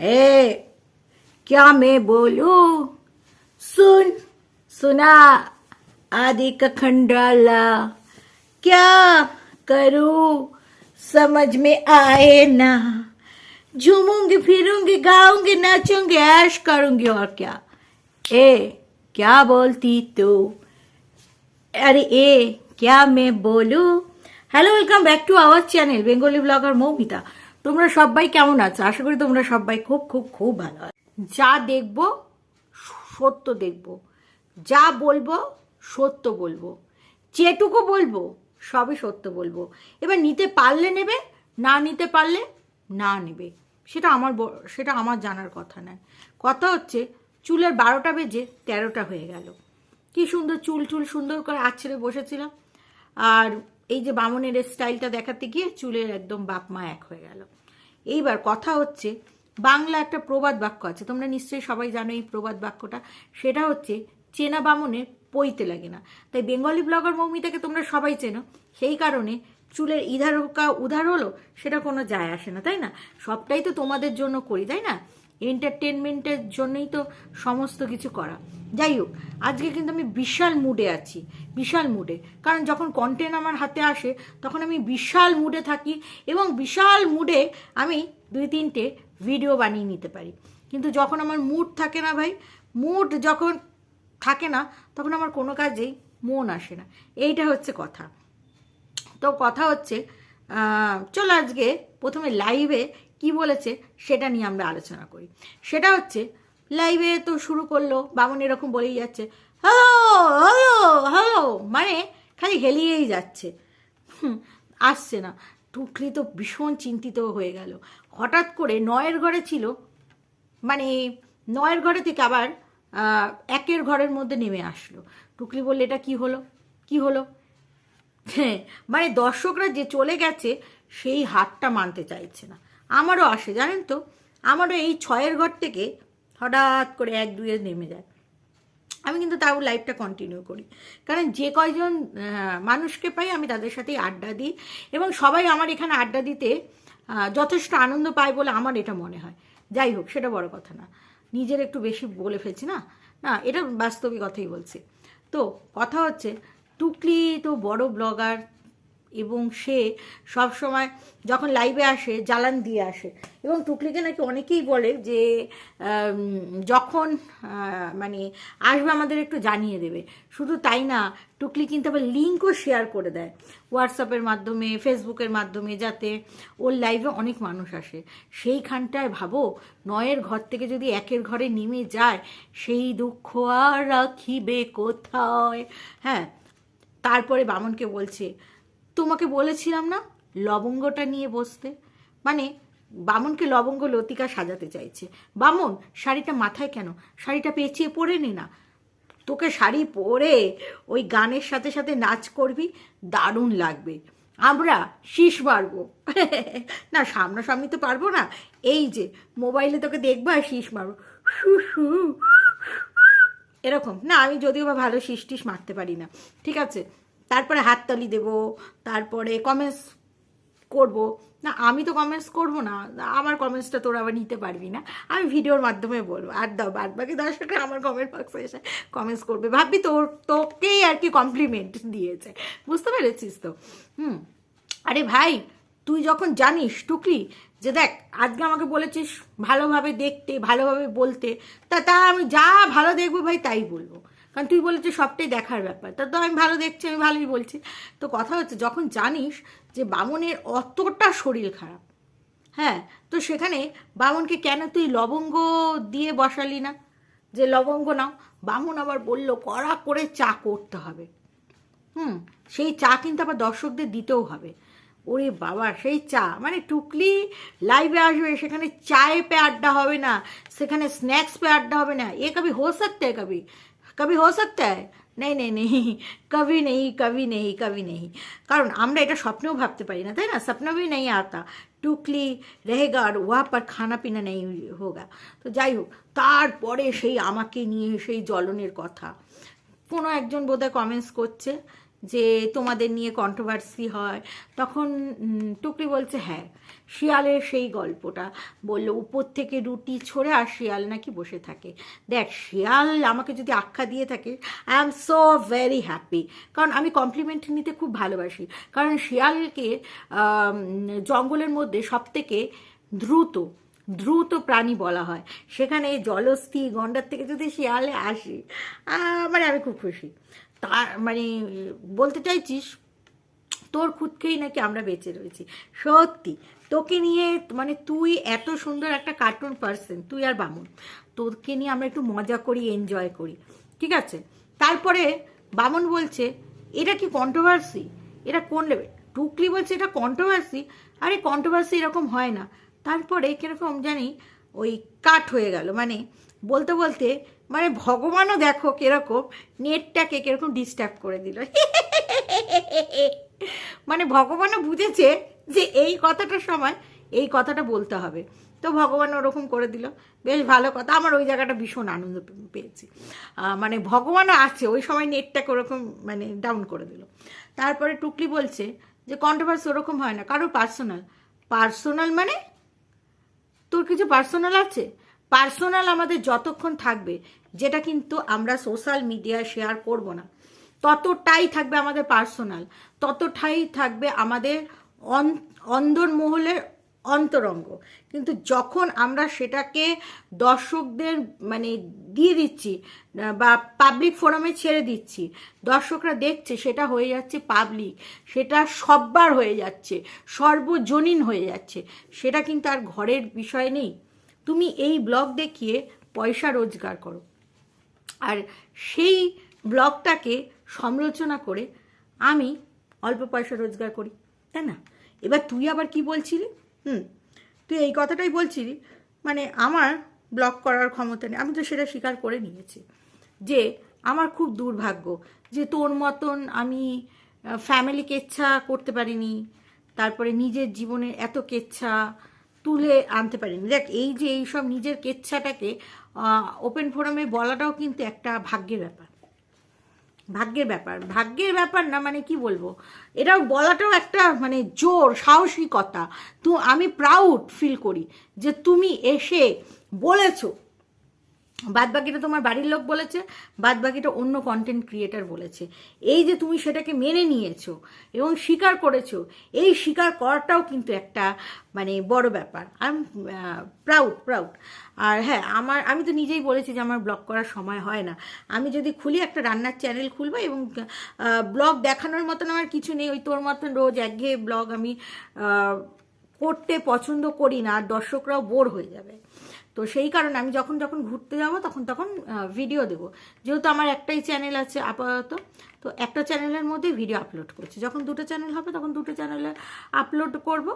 है क्या मैं बोलू? सुन, सुना आदि का खंडाला। क्या करू? समझ में आए ना। झूमूँगी, फिरूँगी, गाऊँगी, नाचूँगी, ऐश करूँगी और क्या। ए, क्या बोलती तू? अरे ए, क्या मैं बोलू? Hello welcome back to our channel Bengali blogger Momita তোমরা সবাই কেমন আছো? আশা করি তোমরা সবাই খুব খুব খুব ভালো আছো। যা দেখব, সত্য দেখব। যা বলব, সত্য বলব। যেটুকু বলব, সবই সত্য বলব। এবার নিতে পারলে নেবে, না নিতে পারলে না নেবে। সেটা আমার সেটা আমার জানার কথা নয়। কথা হচ্ছে, চুলের বারোটা বেজে তেরোটা হয়ে গেল। কি সুন্দর চুল টুল সুন্দর করে আছড়ে বসেছিলাম। আর এই যে বামনের স্টাইলটা দেখাতে গিয়ে চুলের একদম বাপ মা এক হয়ে গেল। এইবার কথা হচ্ছে, বাংলা একটা প্রবাদ বাক্য আছে, তোমরা নিশ্চয়ই সবাই জানো এই প্রবাদ বাক্যটা, সেটা হচ্ছে, চেনা বামনের পইতে লাগে না। তাই বেঙ্গলি ব্লগার মৌমিতাকে তোমরা সবাই চেনো, সেই কারণে চুলের ইধার হোকা উধার হলো, সেটা কোনো যায় আসে না, তাই না? সবটাই তো তোমাদের জন্য করি, তাই না? এন্টারটেনমেন্টের জন্যই তো সমস্ত কিছু করা। যাই হোক, আজকে কিন্তু আমি বিশাল মুডে আছি, বিশাল মুডে কারণ যখন কন্টেন্ট আমার হাতে আসে, তখন আমি বিশাল মুডে থাকি এবং বিশাল মুডে আমি দুই তিনটে ভিডিও বানিয়ে নিতে পারি। কিন্তু যখন আমার মুড থাকে না ভাই মুড যখন থাকে না, তখন আমার কোনো কাজেই মন আসে না। এইটা হচ্ছে কথা। তো কথা হচ্ছে চলো আজকে প্রথমে লাইভে কি বলেছে সেটা নিয়ে আমরা আলোচনা করি। সেটা হচ্ছে লাইভে তো শুরু করল, বামন এরকম বলেই যাচ্ছে হ্যালো হ্যালো হ্যালো মানে খালি হেলিয়েই যাচ্ছে। আসছে না। টুকলি তো ভীষণ চিন্তিত হয়ে গেল। হঠাৎ করে নয়ের ঘরে ছিল মানে নয়ের ঘরে থেকে আবার একের ঘরের মধ্যে নেমে আসলো। টুকলি বললে, এটা কি হলো? কি হলো? হ্যাঁ মানে দর্শকরা যে চলে গেছে, সেই হাতটা মানতে চাইছে না। আমারও আসে, জানেন তো? আমারও এই ছয়ের ঘর থেকে হঠাৎ করে এক দুয়ে নেমে যায়। আমি কিন্তু তাও লাইফটা কন্টিনিউ করি। কারণ যে কয়জন মানুষকে পাই আমি তাদের সাথেই আড্ডা দিই এবং সবাই আমার এখানে আড্ডা দিতে যথেষ্ট আনন্দ পায় বলে আমার এটা মনে হয়। যাই হোক, সেটা বড় কথা না। নিজের একটু বেশি বলে ফেলছি না? না, এটা বাস্তবিক কথাই বলছি। তো কথা হচ্ছে, টুকলি তো বড় ব্লগার এবং সে সব সময় যখন লাইভে আসে, জ্বালান দিয়ে আসে। এবং টুকলিকে নাকি অনেকেই বলে যে যখন মানে আসবে আমাদের একটু জানিয়ে দেবে। শুধু তাই না টুকলি কিন্তু আবার লিঙ্কও শেয়ার করে দেয়। হোয়াটসঅ্যাপের মাধ্যমে ফেসবুকের মাধ্যমে, যাতে ওর লাইভে অনেক মানুষ আসে। সেইখানটায় ভাবো, নয়ের ঘর থেকে যদি একের ঘরে নেমে যায়, সেই দুঃখ আর রাখিবে কোথায়? হ্যাঁ তারপরে বামনকে বলছে তোমাকে বলেছিলাম না লবঙ্গটা নিয়ে বসতে? মানে বামনকে লবঙ্গ লতিকা সাজাতে চাইছে। বামন, শাড়িটা মাথায় কেন? শাড়িটা পেঁচিয়ে পরে নে না। তোকে শাড়ি পরে ওই গানের সাথে সাথে নাচ করবি, দারুণ লাগবে। আমরা শীষ মারবো। না, সামনাসামনি তো পারব না। এই যে, মোবাইলে তোকে দেখব আর শীষ মারবো। এরকম। না, আমি যদিও বা ভালো শীষ টিস মারতে পারি না। ঠিক আছে? তারপরে হাততালি দেব, তারপরে কমেন্টস করব। না, আমি তো কমেন্টস করব না, আমার কমেন্টসটা তোরা আবার নিতে পারবি না। আমি ভিডিওর মাধ্যমে বলব, আর দাও, বাদ বাকি দর্শকরা আমার কমেন্ট বক্সে এসে কমেন্টস করবে। ভাববি তোর, তোকেই আর কি কমপ্লিমেন্ট দিয়েছে। বুঝতে পেরেছিস তো? হুম। আরে ভাই, তুই যখন জানিস টুকলি যে দেখ, আজকে আমাকে বলেছিস ভালোভাবে দেখতে, ভালোভাবে বলতে, তা তা আমি যা ভালো দেখব ভাই তাই বলব। কারণ তুই বলেছি সবটাই দেখার ব্যাপার। তা তো আমি ভালো দেখছি, আমি ভালোই বলছি। তো কথা হচ্ছে, যখন জানিস যে বামনের অতটা শরীর খারাপ হ্যাঁ তো সেখানে বামনকে কেন তুই লবঙ্গ দিয়ে বসালি না? যে লবঙ্গ নাও। বামন আবার বলল, কড়া করে চা করতে হবে। হুম, সেই চা কিন্তু আবার দর্শকদের দিতেও হবে। ওরে বাবা, সেই চা মানে টুকলি লাইভে আসবে, সেখানে চায়ে পে আড্ডা হবে না, সেখানে স্ন্যাক্স পে আড্ডা হবে না। এ কবি হো সকতে কবি। কবি হো সকতা নেই নেই নেই কবি নেই কবি নেই কবি নেই কারণ আমরা এটা স্বপ্নেও ভাবতে পারি না, তাই না? স্বপ্নবি নেই আতা। টুকলি রেহেগা আর ওয়া পর খানা পিনা নেই হোগা। তো যাই হোক, তারপরে সেই আমাকে নিয়ে সেই জ্বলনের কথা। কোনো একজন বোধহয় কমেন্টস করছে। যে তোমাদের নিয়ে কন্ট্রোভার্সি হয়, তখন টুকরি বলছে হ্যাঁ শিয়ালের সেই গল্পটা। বলল, উপর থেকে রুটি ছড়ে আর শিয়াল নাকি বসে থাকে। দেখ, শিয়াল আমাকে যদি আখ্যা দিয়ে থাকে I am so very happy কারণ আমি কমপ্লিমেন্ট নিতে খুব ভালোবাসি। কারণ শিয়ালকে জঙ্গলের মধ্যে সব থেকে দ্রুত দ্রুত প্রাণী বলা হয়। সেখানে জলস্থি গন্ডার থেকে যদি শিয়ালে আসি মানে আমি খুব খুশি। তার মানে বলতে চাইছিস, তোর খুদকেই নাকি আমরা বেঁচে রয়েছি। সত্যি, তোকে নিয়ে মানে তুই এত সুন্দর একটা কার্টুন পার্সন তুই আর বামুন। তোকে নিয়ে আমরা একটু মজা করি এনজয় করি। ঠিক আছে? তারপরে বামন বলছে, এটা কি কন্ট্রোভার্সি এটা কোন লেভেল টুকলি বলছে, এটা কন্ট্রোভার্সি আরে কন্ট্রোভার্সি এরকম হয় না। তারপরে কীরকম জানি ওই কাট হয়ে গেল। মানে বলতে বলতে মানে ভগবানও দেখো কীরকম নেটটাকে কীরকম ডিস্টার্ব করে দিল। মানে ভগবানও বুঝেছে যে এই কথাটার সময় এই কথাটা বলতে হবে। তো ভগবান ওরকম করে দিল। বেশ ভালো কথা। আমার ওই জায়গাটা ভীষণ আনন্দ পেয়েছি। মানে ভগবানও আছে, ওই সময় নেটটাকে ওরকম মানে ডাউন করে দিল। তারপরে টুকলি বলছে যে কন্ট্রোভার্সি ওরকম হয় না। কারও পার্সোনাল পার্সোনাল মানে তোর কিছু পার্সোনাল আছে? পার্সোনাল আমাদের যতক্ষণ থাকবে, যেটা কিন্তু আমরা সোশ্যাল মিডিয়ায় শেয়ার করব না। ততটাই থাকবে আমাদের পার্সোনাল ততটাই থাকবে আমাদের অন- অন্দরমহলের অন্তরঙ্গ। কিন্তু যখন আমরা সেটাকে দর্শকদের মানে দিয়ে দিচ্ছি, বা পাবলিক ফোরামে ছেড়ে দিচ্ছি, দর্শকরা দেখছে সেটা হয়ে যাচ্ছে পাবলিক সেটা সব্বার হয়ে যাচ্ছে, সর্বজনীন হয়ে যাচ্ছে, সেটা কিন্তু আর ঘরের বিষয় নেই। তুমি এই ব্লগ দেখিয়ে পয়সা রোজগার করো। আর সেই ব্লগটাকে সমালোচনা করে আমি অল্প পয়সা রোজগার করি, তাই না? এবার তুই আবার কি বলছিলি? হুম, তুই এই কথাটাই বলছি মানে আমার ব্লগ করার ক্ষমতা নেই। আমি তো সেটা স্বীকার করে নিয়েছি যে আমার খুব দুর্ভাগ্য যে তোর মতন আমি ফ্যামিলি কেচ্ছা করতে পারিনি, তারপরে নিজের জীবনের এত কেচ্ছা তুলে আনতে পারিনি। দেখ, এই যে এই সব নিজের কেচ্ছাটাকে ওপেন ফোরামে বলাটাও কিন্তু একটা ভাগ্যের ব্যাপার। ভাগ্যের ব্যাপার। ভাগ্যের ব্যাপার না মানে কি বলব? এটা বলাটাও একটা মানে জোর, সাহসিকতা। তো আমি প্রাউড ফিল করি যে তুমি এসে বলেছ বাদ বাকিটা তোমার বাড়ির লোক বলেছে বাদ বাকিটা অন্য কন্টেন্ট ক্রিয়েটার বলেছে। এই যে তুমি সেটাকে মেনে নিয়েছো এবং স্বীকার করেছ, এই স্বীকার করাটাও কিন্তু একটা মানে বড় ব্যাপার। আই এম প্রাউড প্রাউড আর হ্যাঁ আমার, আমি তো নিজেই বলেছি যে আমার ব্লগ করার সময় হয় না। আমি যদি খুলি একটা রান্নার চ্যানেল খুলবো এবং ব্লগ দেখানোর মতন আমার কিছু নেই, ওই তোর মতন রোজ একঘেয়ে ব্লগ আমি করতে পছন্দ করি না আর দর্শকরাও বোর হয়ে যাবে। তো সেই কারণে আমি যখন যখন ঘুরতে যাব তখন তখন ভিডিও দেবো। যেহেতু আমার একটাই চ্যানেল আছে আপাতত, তো একটা চ্যানেলের মধ্যে ভিডিও আপলোড করছি। যখন দুটো চ্যানেল হবে তখন দুটো চ্যানেলে আপলোড করব।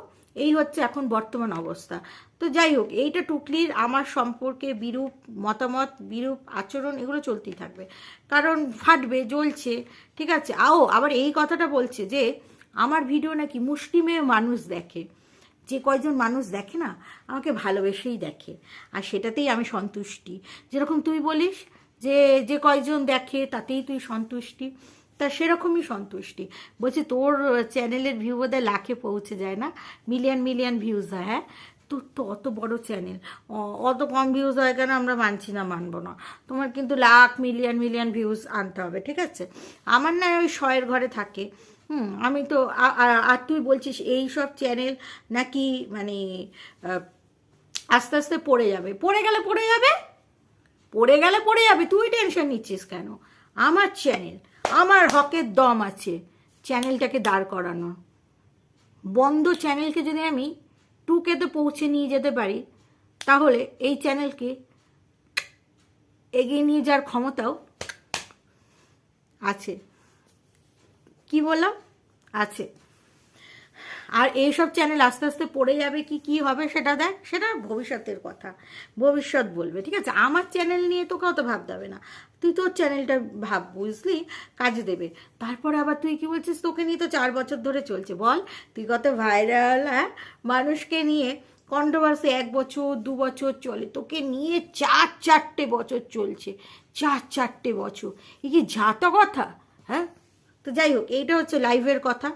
এই হচ্ছে এখন বর্তমান অবস্থা। তো যাই হোক, এইটা টুকলির আমার সম্পর্কে বিরূপ মতামত, বিরূপ আচরণ এগুলো চলতেই থাকবে। কারণ ফাটবে, জ্বলছে, ঠিক আছে? আও, আবার এই কথাটা বলছে যে, আমার ভিডিও নাকি মুষ্টিমেয় মানুষ দেখে। যে কয়জন মানুষ দেখে না, আমাকে ভালোবেসেই দেখে। আর সেটাতেই আমি সন্তুষ্টি। যেরকম তুই বলিস যে যে কয়জন দেখে, তাতেই তুই সন্তুষ্টি। তা সেরকমই সন্তুষ্টি। বলছি, তোর চ্যানেলের ভিউ বোধহয় লাখে পৌঁছে যায় না? মিলিয়ন মিলিয়ন ভিউজ হয় হ্যাঁ? তোর তো অত বড় চ্যানেল। অত কম ভিউজ হয় কেন আমরা মানছি না, মানবো না। তোমার কিন্তু লাখ মিলিয়ন মিলিয়ন ভিউজ আনতে হবে, ঠিক আছে? আমার না ওই শয়ের ঘরে থাকে। হুম, আমি তো আর তুই বলছিস এই সব চ্যানেল নাকি মানে আস্তে আস্তে পড়ে যাবে। পড়ে গেলে পড়ে যাবে? পড়ে গেলে পড়ে যাবে। তুই টেনশন নিচ্ছিস কেন? আমার চ্যানেল আমার হকের দম আছে চ্যানেলটাকে দাঁড় করানো বন্ধ চ্যানেলকে যদি আমি টুকেতে পৌঁছে নিয়ে যেতে পারি, তাহলে এই চ্যানেলকে এগিয়ে নিয়ে যাওয়ার ক্ষমতাও আছে। কি বললাম? আছে। আর এইসব চ্যানেল আস্তে আস্তে পড়ে যাবে কি কি হবে সেটা দেখ, সেটা ভবিষ্যতের কথা। ভবিষ্যৎ বলবে, ঠিক আছে? আমার চ্যানেল নিয়ে তোকে অত ভাবতে হবে না। তুই তোর চ্যানেলটা ভাব, বুঝলি? কাজে দেবে। তারপরে আবার তুই কি বলছিস? তোকে নিয়ে তো চার বছর ধরে চলছে। বল, তুই কত ভাইরাল হ্যাঁ? মানুষকে নিয়ে কন্ট্রোভার্সি এক বছর, দু বছর চলে। তোকে নিয়ে চার চারটে বছর চলছে। চার চারটে বছর। এ কি যাতা কথা? হ্যাঁ? তো যাই হোক, এইটা হচ্ছে লাইভের কথা।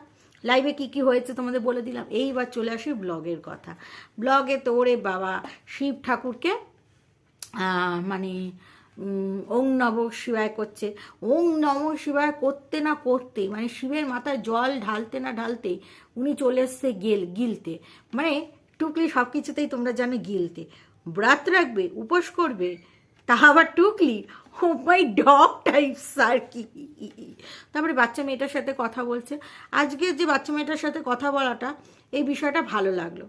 লাইভে কি কি হয়েছে তোমাদের বলে দিলাম। এইবার চলে আসি ব্লগের কথা। ব্লগে তো ওরে বাবা, শিব ঠাকুরকে মানে ওং নব শিবায় করছে। ওং নম শিবায় করতে না করতে মানে শিবের মাথায় জল ঢালতে না ঢালতে, উনি চলে এসছে গেল, গিলতে। মানে টুকলি সব কিছুতেই তোমরা জানো গিলতে। ব্রাত রাখবে, উপোস করবে তা আবার টুকলি? ও মাই ডগ টাইপস আর কি তারপরে বাচ্চা মেয়েটার সাথে কথা বলছে। আজকে যে বাচ্চা মেয়েটার সাথে কথা বলাটা, এই বিষয়টা ভালো লাগল।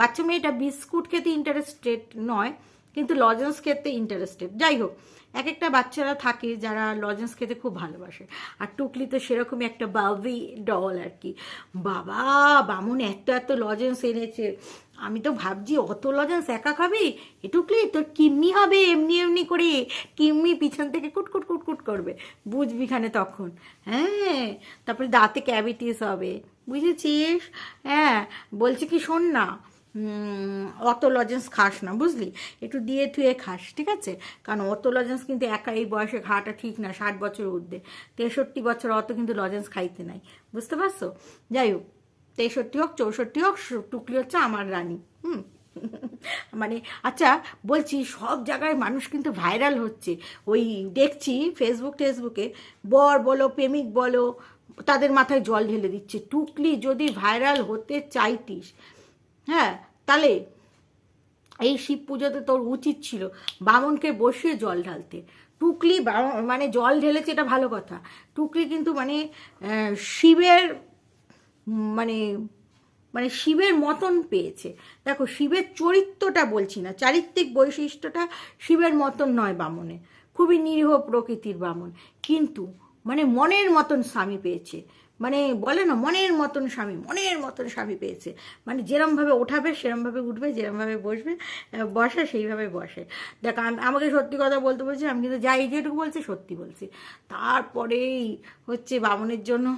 বাচ্চা মেয়েটা বিস্কুট খেতে ইন্টারেস্টেড নয়। কিন্তু লজেন্স খেতে ইন্টারেস্টেড যাই হোক এক একটা বাচ্চারা থাকে যারা লজেন্স খেতে খুব ভালোবাসে। আর টুকলি তো সেরকমই একটা বাবি ডল আর কি। বাবা, বামুন এত এত লজেন্স এনেছে। আমি তো ভাবছি, অত লজেন্স একা খাবি? এ টুকলি তোর কিম্মি হবে এমনি এমনি করে। কিম্মি পিছন থেকে কুটকুট কুটকুট করবে। বুঝবি খানে তখন। হ্যাঁ তারপরে দাঁতে ক্যাভিটিস হবে। বুঝেছিস? হ্যাঁ বলছি কি শোন না। অত লজেন্স খাস না, বুঝলি? একটু দিয়ে থুয়ে খাস, ঠিক আছে? কারণ অত লজেন্স কিন্তু একা এই বয়সে খাওয়াটা ঠিক না, ষাট বছর ঊর্ধ্বে। তেষট্টি বছর অত কিন্তু লজেন্স খাইতে নাই, বুঝতে পারছ? যাই হোক, তেষট্টি হোক, চৌষট্টি হোক টুকলি হচ্ছে আমার রানী, হুম? মানে আচ্ছা বলছি, সব জায়গায় মানুষ কিন্তু ভাইরাল হচ্ছে। ওই দেখছি ফেসবুক টেসবুকে বর বলো, প্রেমিক বলো, তাদের মাথায় জল ঢেলে দিচ্ছে। টুকলি যদি ভাইরাল হতে চাইতিস হ্যাঁ তাহলে এই শিব পুজোতে তোর উচিত ছিল বামনকে বসিয়ে জল ঢালতে। টুকলি মানে জল ঢেলেছে এটা ভালো কথা। টুকলি কিন্তু মানে শিবের মানে মানে শিবের মতন পেয়েছে। দেখো, শিবের চরিত্রটা বলছি না, চারিত্রিক বৈশিষ্ট্যটা শিবের মতন নয় বামনে। খুবই নিরীহ প্রকৃতির বামন। কিন্তু মানে মনের মতন স্বামী পেয়েছে। মানে বলে না, মনের মতন স্বামী, মনের মতন স্বামী পেয়েছে। মানে যেরমভাবে ওঠাবে সেরমভাবে উঠবে যেরমভাবে বসবে বসে, সেইভাবে বসে। দেখ, আম- আমাকে সত্যি কথা বলতে বলছি, আমি কিন্তু যাই যেটুকু বলছি, সত্যি বলছি। তারপরেই হচ্ছে বামনের জন্য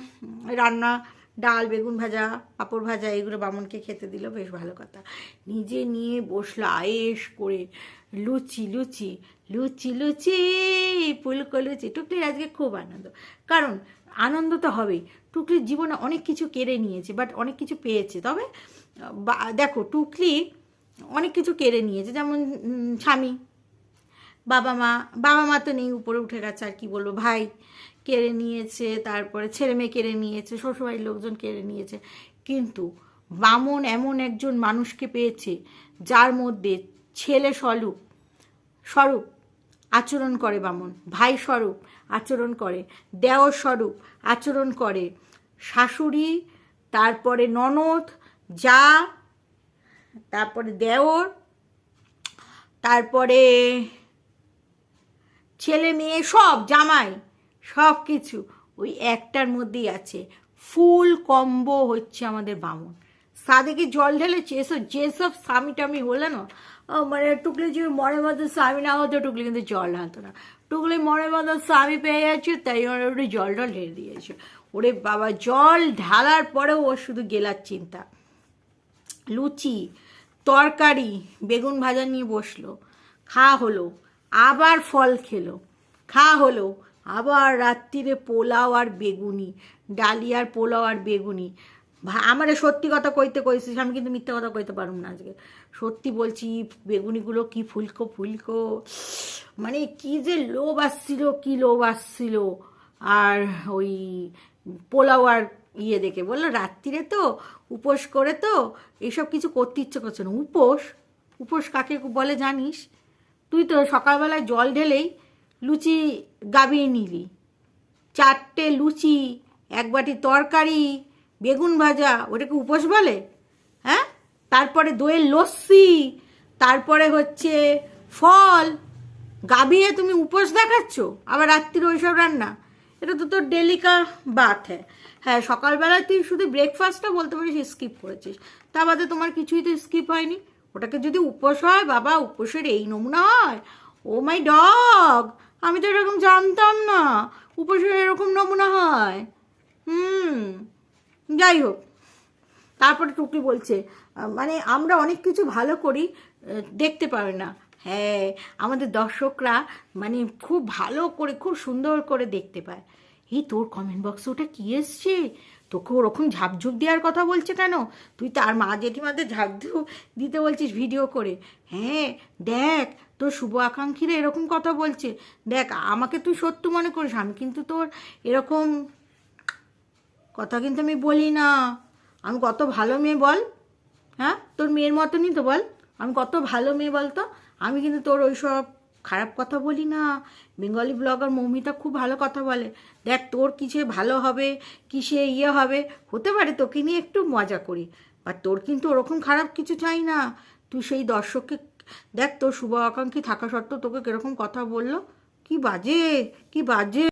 রান্না, ডাল, বেগুন ভাজা, পাঁপড় ভাজা, এগুলো বামনকে খেতে দিল, বেশ ভালো কথা। নিজে নিয়ে বসল আয়েস করে, লুচি লুচি লুচি লুচি, ফুলকো লুচি, টুকলির আজকে খুব আনন্দ। কারণ আনন্দ তো হবেই। টুকলির জীবনে অনেক কিছু কেড়ে নিয়েছে বাট অনেক কিছু পেয়েছে। তবে দেখো, টুকলি অনেক কিছু কেড়ে নিয়েছে। যেমন স্বামী, বাবা মা বাবা মা তো নেই, উপরে উঠে গেছে, আর কি বলব, ভাই কেড়ে নিয়েছে, তারপরে ছেলে মেয়ে কেড়ে নিয়েছে, শ্বশুরবাড়ির লোকজন কেড়ে নিয়েছে। কিন্তু বামন এমন একজন মানুষকে পেয়েছে, যার মধ্যে ছেলে স্বরূপ স্বরূপ আচরণ করে বামন। ভাই স্বরূপ, আচরণ করে। দেওর স্বরূপ, আচরণ করে। শাশুড়ি, তারপরে ননদ, যা, তারপরে দেওর তারপরে ছেলে মেয়ে, সব, জামাই, সব কিছু ওই একটার মধ্যেই আছে। ফুল কম্বো হচ্ছে আমাদের বামন। সাদেকে জল ঢেলেছে এসব যেসব স্বামী টামি হলো না মানে টুকলি যে মনের মতো স্বামী না হতো টুকলি কিন্তু জল ঢালতো না। টুকলি মনের মতো স্বামী পেয়ে যাচ্ছে তাই ওরা ওটা জল টল ঢেলে দিয়েছে। ওরে বাবা, জল ঢালার পরেও ওর শুধু গেলার চিন্তা। লুচি, তরকারি, বেগুন ভাজা নিয়ে বসল। খাওয়া হলো, আবার ফল খেলো। খাওয়া হলো, আবার রাত্রিরে পোলাও আর বেগুনি, ডালিয়ার পোলাও আর বেগুনি। আমারে সত্যি কথা কইতে কইছিস, আমি কিন্তু মিথ্যা কথা কইতে পারুম না আজকে। সত্যি বলছি, বেগুনিগুলো কি ফুলকো ফুলকো। মানে কি যে লোভ আসছিল, কি লোভ আসছিল। আর ওই পোলাও আর ইয়ে দেখে, বলল রাত্রিরে তো, উপোস করে তো, এসব কিছু করতে ইচ্ছে করছে না। উপোস? উপোস কাকে বলে জানিস? তুই তো সকালবেলায় জল ঢেলেই লুচি গাবিয়ে নিলি। চারটে লুচি, এক বাটি তরকারি বেগুন ভাজা, ওটাকে উপোস বলে? হ্যাঁ? তারপরে দইয়ের লস্যি, তারপরে হচ্ছে ফল। গাবিয়ে তুমি উপোস দেখাচ্ছ? আবার রাত্রির ওইসব রান্না? এটা তো তোর ডেলিকা বাত হ্যাঁ। হ্যাঁ সকালবেলায় তুই শুধু ব্রেকফাস্টটা বলতে পারিস স্কিপ করেছিস। তা বাদে তোমার কিছুই তো স্কিপ হয়নি। ওটাকে যদি উপোস হয়, বাবা, উপোসের এই নমুনা হয়। Oh my dog! আমি তো এরকম জানতাম না, উপোসের এরকম নমুনা হয়। হুম। যাই হোক তারপরে টুকলি বলছে মানে আমরা অনেক কিছু ভালো করি দেখতে পারে না। হ্যাঁ আমাদের দর্শকরা মানে খুব ভালো করে, খুব সুন্দর করে দেখতে পায়। এই তোর কমেন্ট বক্সে ওটা কী এসছে? তোকে ওরকম ঝাপঝুপ দেওয়ার কথা বলছে কেন? তুই তার মা জেঠিমাদের ঝাপঝুপ দিতে বলছিস ভিডিও করে। হ্যাঁ দেখ, তোর শুভ আকাঙ্ক্ষীরা এরকম কথা বলছে। দেখ, আমাকে তুই সত্য মনে করিস, আমি কিন্তু তোর এরকম কথা কিন্তু আমি বলি না। আমি কত ভালো মেয়ে বল? হ্যাঁ? তোর মেয়ের মতনই তো বল। আমি কত ভালো মেয়ে বল তো আমি কিন্তু তোর ওই সব খারাপ কথা বলি না। বেঙ্গলি ব্লগার মৌমিতা খুব ভালো কথা বলে। দেখ, তোর কিসে ভালো হবে কিসে ইয়ে হবে, হতে পারে তোকে নিয়ে একটু মজা করি। বা তোর কিন্তু ওরকম খারাপ কিছু চাই না। তুই সেই দর্শককে, দেখ, তোর শুভ আকাঙ্ক্ষী থাকা সত্ত্বেও তোকে কীরকম কথা বলল? কি বাজে কি বাজে।